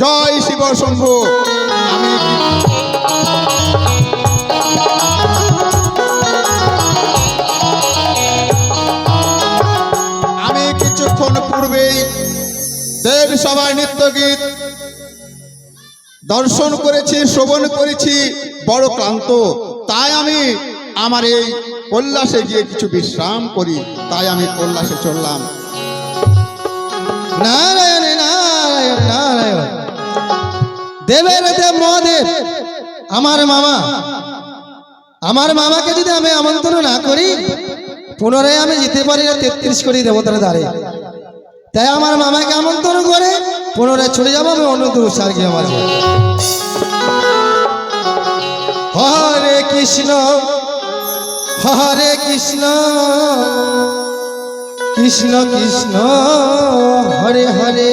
জয় শিব শম্ভু। আমি কিছুক্ষণ পূর্বেই দেব সভায় নৃত্য গীত দর্শন করেছি, শ্রবণ করেছি, বড় ক্লান্ত। তাই আমি আমার এই কৈলাসে গিয়ে কিছু বিশ্রাম করি। তাই আমি কৈলাসে চললাম। নারায়ণ দেবের দেব মহাদেব। আমার মামা। আমার মামাকে যদি আমি আমন্ত্রণ না করি পুনরায় আমি যেতে পারি না তেত্রিশ কোটি দেবতার দ্বারে। তাই আমার মামাকে আমন্ত্রণ করে পুনরায় চলে যাব আমি অন্য উৎসার গিয়ে মাঝে। হরে কৃষ্ণ হরে কৃষ্ণ কৃষ্ণ কৃষ্ণ হরে হরে।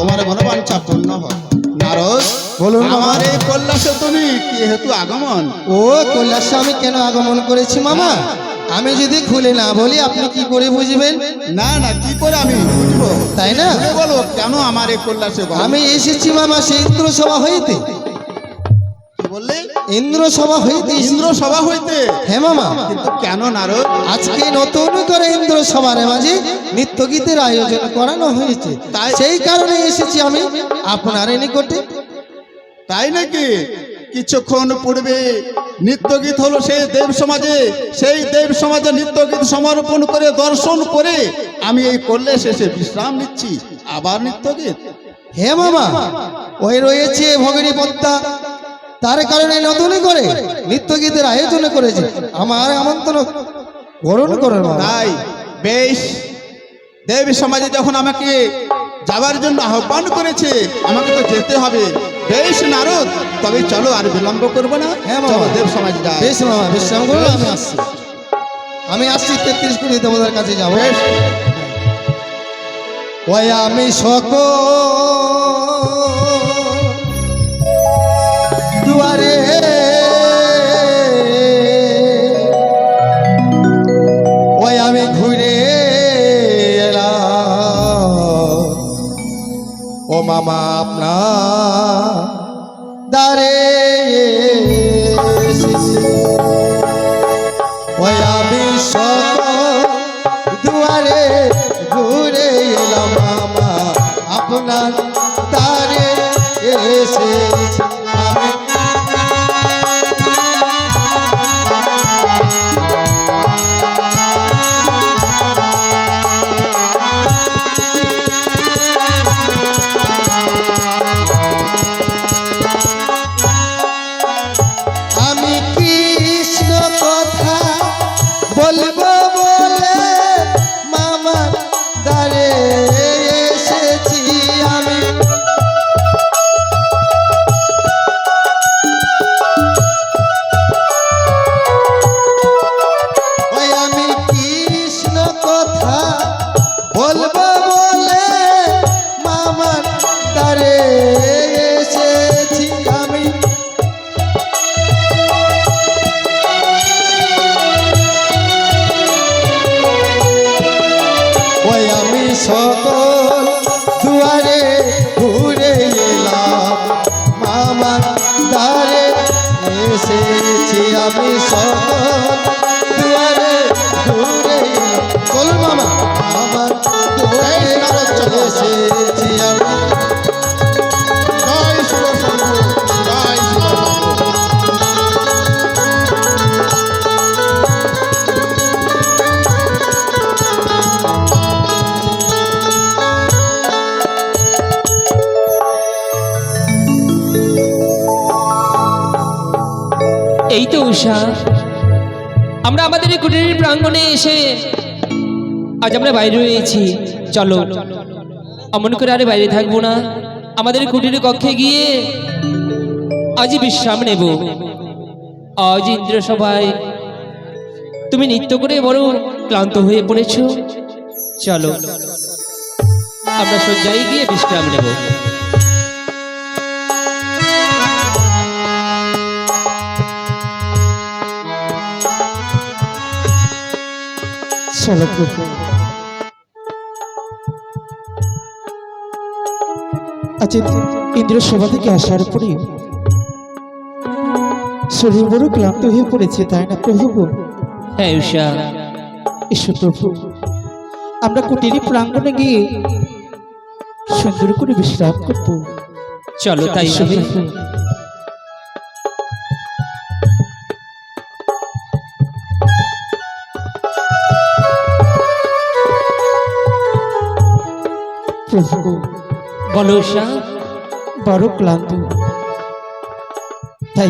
তোমার মনোবাঞ্ছা পূর্ণ হয় নারদ বলুন আমার এই কৈলাসে তুমি কি হেতু আগমন? ও কৈলাসে আমি কেন আগমন করেছি মামা? আমি যদি খুলে না বলি আপনি কি করে বুঝবেন? না না কি করে আমি বুঝব? তাই না? বলো কেন আমার এই কৈলাসে আমি এসেছি মামা সেই সভা হইতে। বললে ইন্দ্র সভা হইতে। ইন্দ্র সভা হইতে। হ্যাঁ মামা কিন্তু কেন নারদ? আজকে নতুন করে ইন্দ্র সভার মাঝে নৃত্য গীতের আয়োজন করানো হয়েছে। তাই- সেই কারণে এসেছি আমি আপনার নিকটে। তাই নাকি? কিছুক্ষণ পূর্বে নৃত্য গীত হলো সেই দেব সমাজে। সেই দেব সমাজে নৃত্য গীত সমর্পণ করে দর্শন করে আমি এই করলে শেষে বিশ্রাম নিচ্ছি। আবার নৃত্য গীত হে মামা ওই রয়েছে ভগিনী পদ্মা তার কারণে নতুন করে নৃত্য গীতের আয়োজন করেছে। আমার আমন্ত্রণ গ্রহণ করুন মামা তাই বেশ দেব সমাজে যখন আমাকে যাবার জন্য আহ্বান করেছে আমাকে তো যেতে হবে। বেশ নারদ তবে চলো আর বিলম্ব করব না। হ্যাঁ মামা। দেব সমাজে যাই। বেশ মামা বিশ্রাম আমি আসছি। আমি আসছি তেত্রিশ কোটি দেবতার কাছে যাব। বেশ। ওই আমি সক তারে এসেছি। এসেছি এই তো উষা। আমরা আমাদের কুটিরের প্রাঙ্গণে এসে আজ আমরা বাইরে রয়েছি। চলো, অমন করে আরে বাইরে থাকব না। আমাদের কুটিরের কক্ষে গিয়ে আজই বিশ্রাম নেব। আজ ইন্দ্র সভায় তুমি নৃত্য করে বড় ক্লান্ত হয়ে পড়েছ। চলো, আমরা শয্যায় গিয়ে বিশ্রাম নেব। চলো আজ ইন্দ্র সভা থেকে আসার পরে শরীর বড় ক্লান্ত হয়ে পড়েছে তাই না প্রভু? হ্যাঁ উষা ঈশ্বর প্রভু। আমরা কুটিরি প্রাঙ্গণে গিয়ে সুন্দর করে বিশ্রাম করব। চলো তাই প্রভু। বলো উষা বড় ক্লান্ত। তাই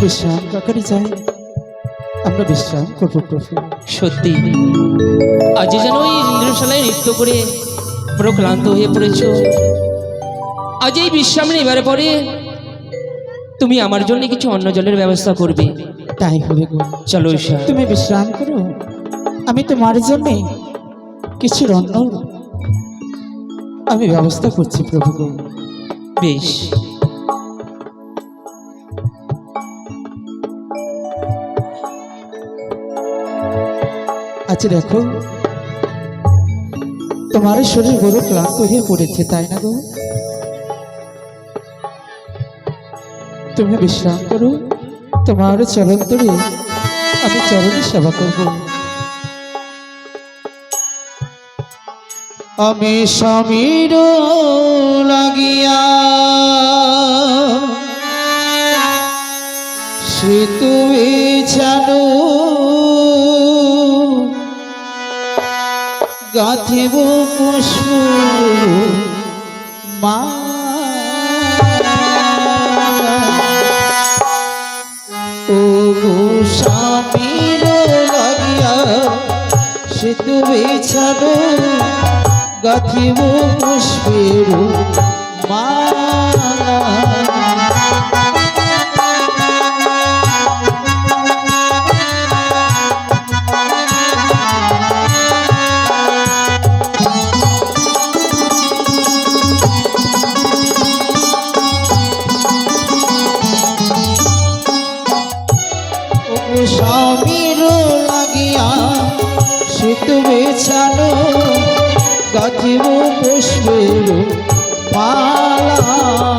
বিশ্রাম কাকারি যায় আমরা বিশ্রাম করব প্রভু। সত্যি আজ যেন ইন্দ্রশালায় নৃত্য করে পুরো ক্লান্ত হয়ে পড়েছ। আজ এই বিশ্রাম নেবার পরে তুমি আমার জন্য কিছু অন্য জলের ব্যবস্থা করবে। তাই হবে গো। চলো ঈশা তুমি বিশ্রাম করো। আমি তোমার জন্যে কিছু অন্য আমি ব্যবস্থা করছি প্রভু। বেশ। আচ্ছা দেখো। তোমার শরীর বড় ক্লান্ত হয়ে পড়েছে তাই না গো? তুমি বিশ্রাম করো। তোমার চরণ ধরে আমি চরণের সেবা করব। আমি সমীর লাগিয়া সে তুমি জানো গাথিব পুষ্প মা। ও লাগিয়া সে তুমি গাথিব পুষ্পের মালা। স্বামীর লাগিয়া সে তুমি ছাড়ো গাথিব পুষ্পের মালা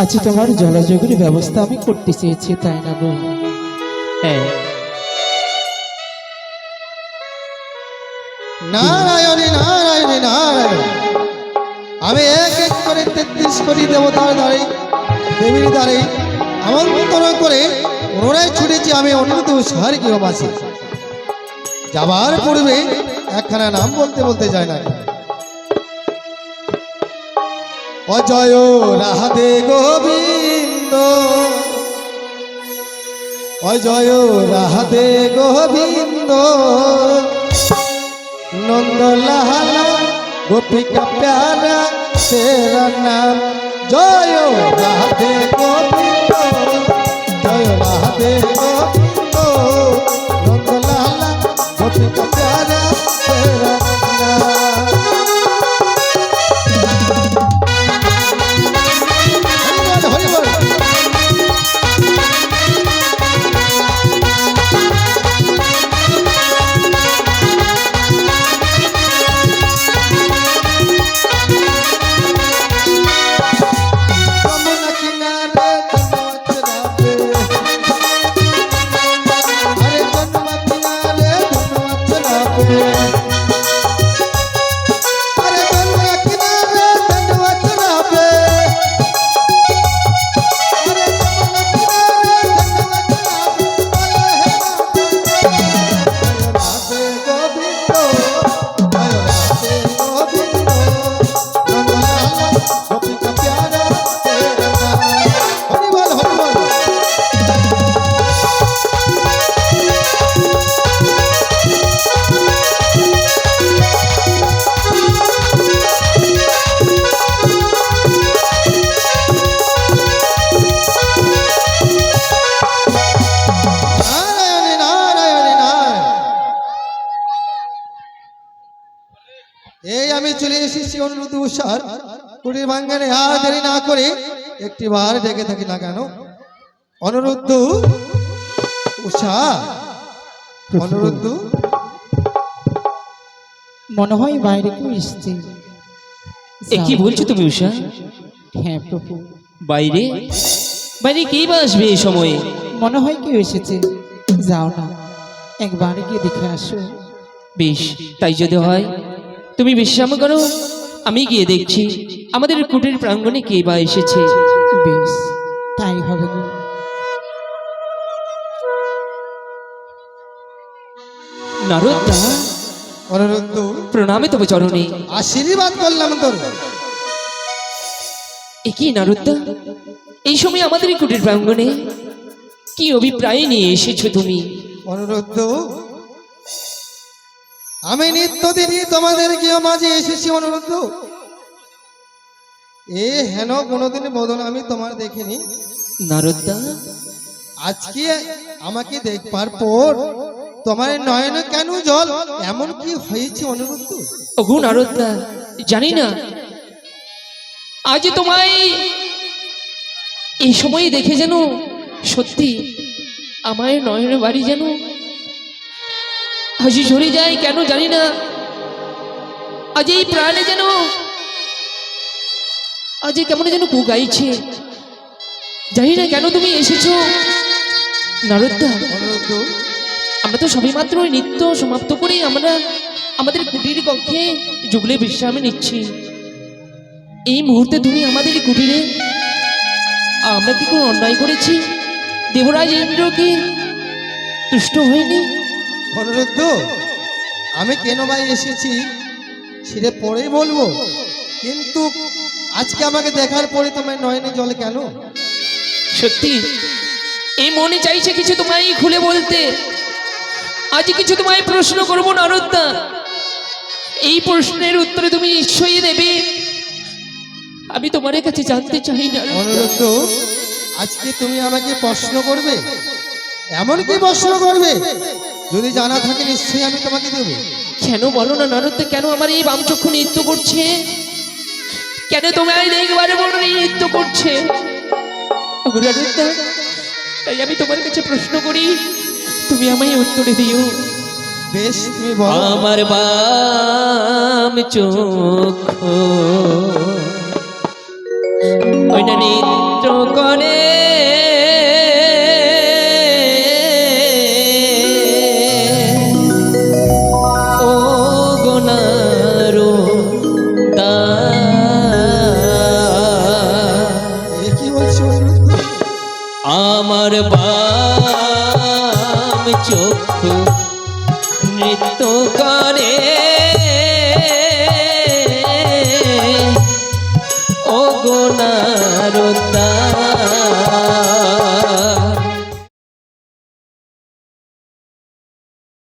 আজ তোমার জলযোগের ব্যবস্থা আমি করতে চেয়েছি তাই না গো নারায়ণী নারায়ণী, নারায়ণ। আমি এক এক করে তেত্রিশ কোটি দেবতার দ্বারে, দেবীর দ্বারে আমন্ত্রণ করে পুনরায় ছুটেছি আমি অন্যত সার গৃহবাসী যাবার পূর্বে একখানা নাম বলতে বলতে যায় না। অজয় রাধে গোবিন্দ। অজয় রাধে গোবিন্দ। নন্দলাল গোপিকা প্যারা তেরা নাম। জয় রাধে গোবিন্দ জয় রাধে গোবিন্দ। আমি চলে এসেছি অনুরোধ উষার। কুটির বাঙ্গানে আর দেরি না করে একটি বার ডেকে থাকি না কেন? অনুরুদ্ধ উষা অনুরুদ্ধ মনে হয় বাইরে কেউ এসছে। এ কি বলছো তুমি উষা? হ্যাঁ প্রভু। বাইরে? বাইরে কে বা আসবে এই সময়ে? মনে হয় কেউ এসেছে। যাও না একবার গিয়ে দেখে আসো। বেশ তাই যদি হয় তুমি বিশ্রাম করো। আমি গিয়ে দেখছি আমাদের কুটির প্রাঙ্গণে কে বা এসেছে। বেশ তাই হবে গো নারদা অনুরুদ্ধ প্রণামে তবে চরণে। আশীর্বাদ করলাম তোর। এ কি নারদা এই সময় আমাদের কুটির প্রাঙ্গণে কি অভিপ্রায় নিয়ে এসেছ তুমি? অনুরুদ্ধ আমি নিত্যদিনই তোমাদের গৃহ মাঝে এসেছি অনুরুদ্ধ এ হেন কোনোদিন বদন আমি তোমার দেখিনি। নারদা আজকে আমাকে দেখবার পর তোমার নয়নে কেন জল? এমন কি হয়েছে অনুরুদ্ধ ওগো নারদা জানি না। আজ তোমায় এই সময় দেখে যেন সত্যি আমার নয়ন বাড়ি যেন হাসি ঝরে যায়, কেন জানি না। আজ এই প্রাণে যেন, আজ কেমন যেন কু গাইছে জানি না কেন তুমি এসেছ। নারদা আমরা তো সবে মাত্র নৃত্য সমাপ্ত করে আমরা আমাদের কুটির কক্ষে যুগলে বিশ্রামে নিচ্ছি। এই মুহূর্তে তুমি আমাদের কুটিরে আমরা কি কোনো অন্যায় করেছি? দেবরাজ ইন্দ্র কি তুষ্ট হয়নি? অনুরুদ্ধ আমি কেন ভাই এসেছি সেটা পরেই বলব। কিন্তু আজকে আমাকে দেখার পরে তোমার নয়নে জল কেন? সত্যি এই মনে চাইছে কিছু তোমায় খুলে বলতে। আজ কিছু তোমায় প্রশ্ন করব নারদা এই প্রশ্নের উত্তরে তুমি নিশ্চয়ই দেবে। আমি তোমার কাছে জানতে চাই না আজকে তুমি আমাকে প্রশ্ন করবে। এমন কি প্রশ্ন করবে যদি জানা থাকে নিশ্চয়ই আমি তোমাকে দেবো। কেন বলো না নারদে কেন আমার এই বামচক্ষু নৃত্য করছে? কেন তোমায় দেখবারে বলো এই নৃত্য করছে? তাই আমি তোমার কাছে প্রশ্ন করি তুমি আমায় উত্তরে দিও। বেশ তুমি বলো। আমার বাম চোখ ওইটা নিত্য করে করে